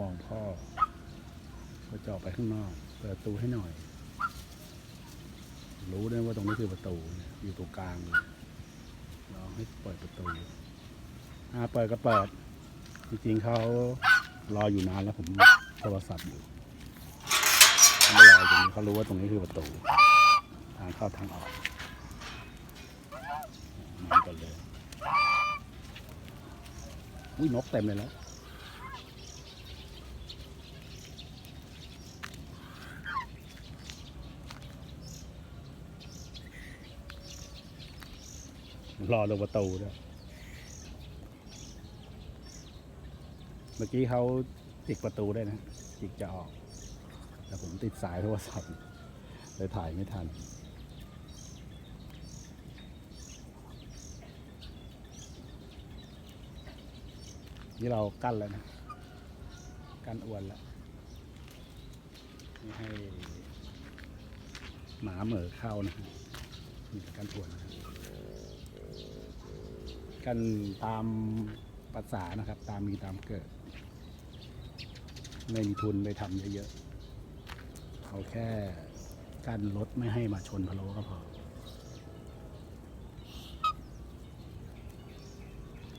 มองพ่อก็จะออกไปข้างนอก เปิดประตูให้หน่อย รู้ด้วยว่าตรงนี้คือประตูอยู่ตรงกลางเลยลองให้เปิดประตูอ่าเปิดก็เปิด จริงๆเขารออยู่นานแล้วผมโทรศัพท์อยู่ไม่รอตรงนี้เขารู้ว่าตรงนี้คือประตู ทางเข้าทางออกมากันเลยอุ้ยนกเต็มเลยแล้ว รอลงประตูด้วยเมื่อกี้เขาติดประตูได้นะ จิกจะออก แต่ผมติดสายโทรศัพท์เลยถ่ายไม่ทันนี่เรากั้นแล้วนะ กั้นอวนแล้วไม่ให้หมาเหม่อเข้านะฮะนี่กั้นอวนนะครับ กันตามภาษานะครับ ตามมีตามเกิด ไม่มีทุนไปทำเยอะๆเอาแค่กั้นรถไม่ให้มาชนพะโล้ก็พอ